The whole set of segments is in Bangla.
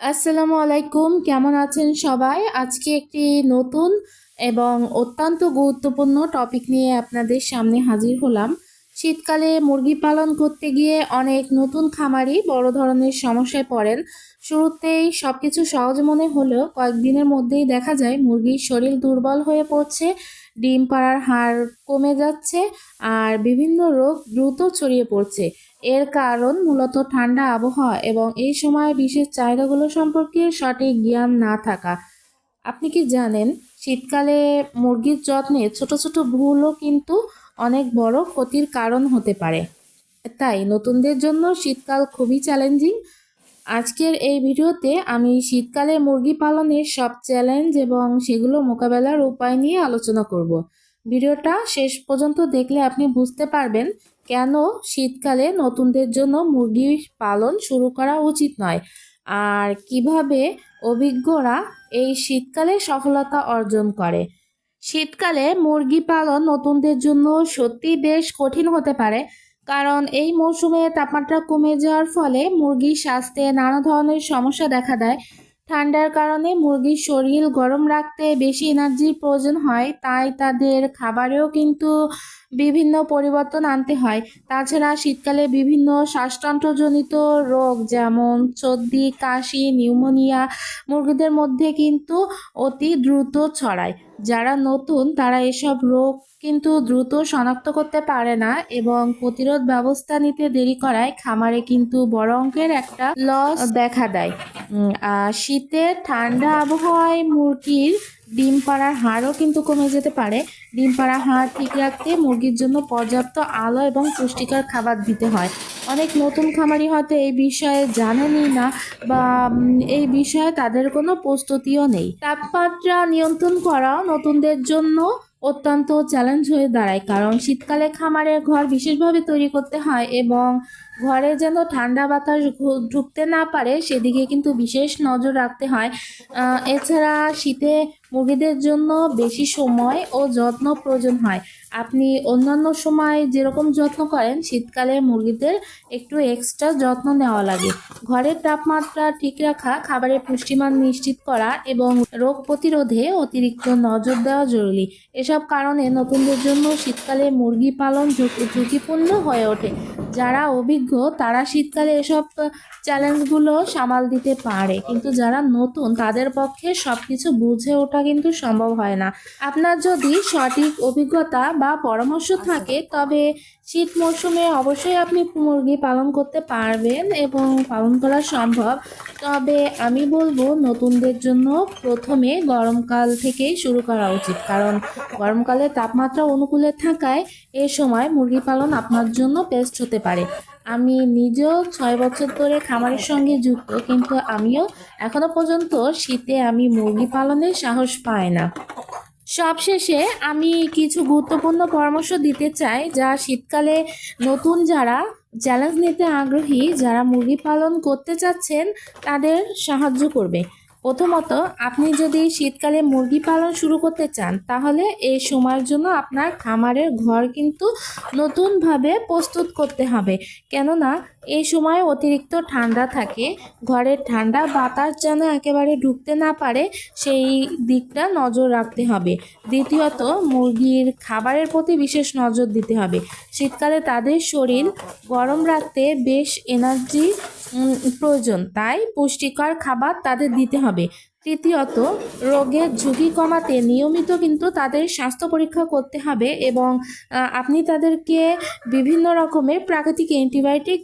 আসসালামু আলাইকুম, কেমন আছেন সবাই? আজকে একটি নতুন এবং অত্যন্ত গুরুত্বপূর্ণ টপিক নিয়ে আপনাদের সামনে হাজির হলাম। শীতকালে মুরগি পালন করতে গিয়ে অনেক নতুন খামারি বড় ধরনের সমস্যায় পড়েন। শুরুতেই সব কিছু সহজ মনে হলেও কয়েকদিনের মধ্যেই দেখা যায় মুরগির শরীর দুর্বল হয়ে পড়ছে। ডিম পাড়ার হার কমে যাচ্ছে আর বিভিন্ন রোগ দ্রুত ছড়িয়ে পড়ছে। এর কারণ মূলত ঠান্ডা আবহাওয়া এবং এই সময় বিশেষ চাহিদাগুলো সম্পর্কে সঠিক জ্ঞান না থাকা। আপনি কি জানেন, শীতকালে মুরগির যত্নে ছোট ছোট ভুলও কিন্তু অনেক বড় ক্ষতির কারণ হতে পারে। তাই নতুনদের জন্য শীতকাল খুবই চ্যালেঞ্জিং আজকের এই ভিডিওতে আমি শীতকালে মুরগি পালনের সব চ্যালেঞ্জ এবং সেগুলো মোকাবেলার উপায় নিয়ে আলোচনা করব। ভিডিওটা শেষ পর্যন্ত দেখলে আপনি বুঝতে পারবেন কেন শীতকালে নতুনদের জন্য মুরগি পালন শুরু করা উচিত নয় আর কীভাবে অভিজ্ঞরা এই শীতকালে সফলতা অর্জন করে। শীতকালে মুরগি পালন নতুনদের জন্য সত্যি বেশ কঠিন হতে পারে কারণ এই মৌসুমে তাপমাত্রা কমে যাওয়ার ফলে মুরগির স্বাস্থ্যে নানা ধরনের সমস্যা দেখা দেয়। ঠান্ডার কারণে মুরগির শরীর গরম রাখতে বেশি এনার্জির প্রয়োজন হয়, তাই তাদের খাবারেও কিন্তু বিভিন্ন পরিবর্তন আনতে হয়। তাছাড়া শীতকালে বিভিন্ন শ্বাসতন্ত্রজনিত রোগ যেমন সর্দি, কাশি, নিউমোনিয়া মুরগিদের মধ্যে কিন্তু অতি দ্রুত ছড়ায়। যারা নতুন, তারা এসব রোগ কিন্তু দ্রুত শনাক্ত করতে পারে না এবং প্রতিরোধ ব্যবস্থা নিতে দেরি করায় খামারে কিন্তু বড় অঙ্কের একটা লস দেখা দেয়। শীতে ঠান্ডা আবহাওয়ায় মুরগির ডিম পাড়ার হারও কিন্তু কমে যেতে পারে। ডিম পাড়া হাড় ঠিক রাখতে মুরগির জন্য পর্যাপ্ত আলো এবং পুষ্টিকর খাবার দিতে হয়। অনেক নতুন খামারি হয়তো এই বিষয়ে জানেনই না বা এই বিষয়ে তাদের কোনো প্রস্তুতিও নেই। তাপমাত্রা নিয়ন্ত্রণ করাও নতুনদের জন্য অত্যন্ত চ্যালেঞ্জ হয়ে দাঁড়ায়, কারণ শীতকালে খামারের ঘর বিশেষভাবে তৈরি করতে হয় এবং ঘরে যেন ঠান্ডা বাতাস ঢুকতে না পারে, সেদিকে কিন্তু বিশেষ নজর রাখতে হয়। এছাড়া শীতে মুরগিদের জন্য বেশি সময় ও যত্ন প্রয়োজন হয়। আপনি অন্যান্য সময় যেরকম যত্ন করেন, শীতকালে মুরগিদের একটু এক্সট্রা যত্ন নেওয়া লাগে। ঘরের তাপমাত্রা ঠিক রাখা, খাবারের পুষ্টিমান নিশ্চিত করা এবং রোগ প্রতিরোধে অতিরিক্ত নজর দেওয়া জরুরি। এসব কারণে নতুনদের জন্য শীতকালে মুরগি পালন ঝুঁকি- ঝুঁকিপূর্ণ হয়ে ওঠে। যারা অভিজ্ঞ, তারা শীতকালে এসব চ্যালেঞ্জগুলো সামাল দিতে পারে। কিন্তু যারা নতুন, তাদের পক্ষে সব কিছু বুঝে ওঠা কিন্তু সম্ভব হয় না। আপনার যদি সঠিক অভিজ্ঞতা বা পরামর্শ থাকে তবে শীত মরশুমে অবশ্যই আপনি মুরগি পালন করতে পারবেন এবং পালন করা সম্ভব। তবে আমি বলব নতুনদের জন্য প্রথমে গরমকাল থেকেই শুরু করা উচিত। কারণ গরমকালে তাপমাত্রা অনুকূলে থাকায় এ সময় মুরগি পালন আপনার জন্য বেস্ট হতে পারে। আমি নিজেও ছয় বছর ধরে খামারের সঙ্গে যুক্ত, কিন্তু আমিও এখনও পর্যন্ত শীতে আমি মুরগি পালনের সাহস পাই না। সবশেষে আমি কিছু গুরুত্বপূর্ণ পরামর্শ দিতে চাই, যা শীতকালে নতুন যারা চ্যালেঞ্জ নিতে আগ্রহী, যারা মুরগি পালন করতে চাচ্ছেন, তাদের সাহায্য করবে। প্রথমত, আপনি যদি শীতকালে মুরগি পালন শুরু করতে চান, তাহলে এই সময়ের জন্য আপনার খামারের ঘর কিন্তু নতুনভাবে প্রস্তুত করতে হবে। কেননা এই সময় অতিরিক্ত ঠান্ডা থাকে, ঘরের ঠান্ডা, বাতাস যেন একেবারে ঢুকতে না পারে, সেই দিকটা নজর রাখতে হবে। দ্বিতীয়ত, মুরগির খাবারের প্রতি বিশেষ নজর দিতে হবে। শীতকালে তাদের শরীর গরম রাখতে বেশ এনার্জি প্রয়োজন। তাই পুষ্টিকর খাবার তাদের দিতে হবে। তৃতীয়ত রোগের ঝুঁকি কমাতে নিয়মিত কিন্তু তাদের স্বাস্থ্য পরীক্ষা করতে হবে এবং আপনি তাদেরকে বিভিন্ন রকমের প্রাকৃতিক অ্যান্টিবায়োটিক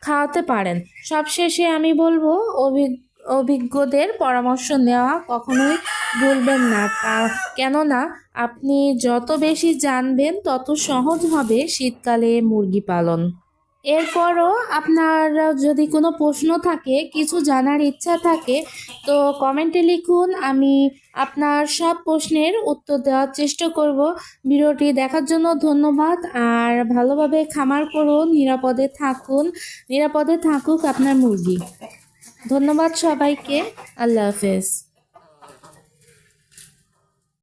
খাওয়াতে পারেন। সবশেষে আমি বলব অভিজ্ঞ অভিজ্ঞদের পরামর্শ নেওয়া কখনোই ভুলবেন না। কেননা আপনি যত বেশি জানবেন, তত সহজ হবে শীতকালে মুরগি পালন। এরপরও আপনার যদি কোনো প্রশ্ন থাকে, কিছু জানার ইচ্ছা থাকে, তো কমেন্টে লিখুন। আমি আপনার সব প্রশ্নের উত্তর দেওয়ার চেষ্টা করব। ভিডিওটি দেখার জন্য ধন্যবাদ। আর ভালোভাবে খামার করুন, নিরাপদে থাকুন। নিরাপদে থাকুক আপনার মুরগি। ধন্যবাদ সবাইকে। আল্লাহ হাফেজ।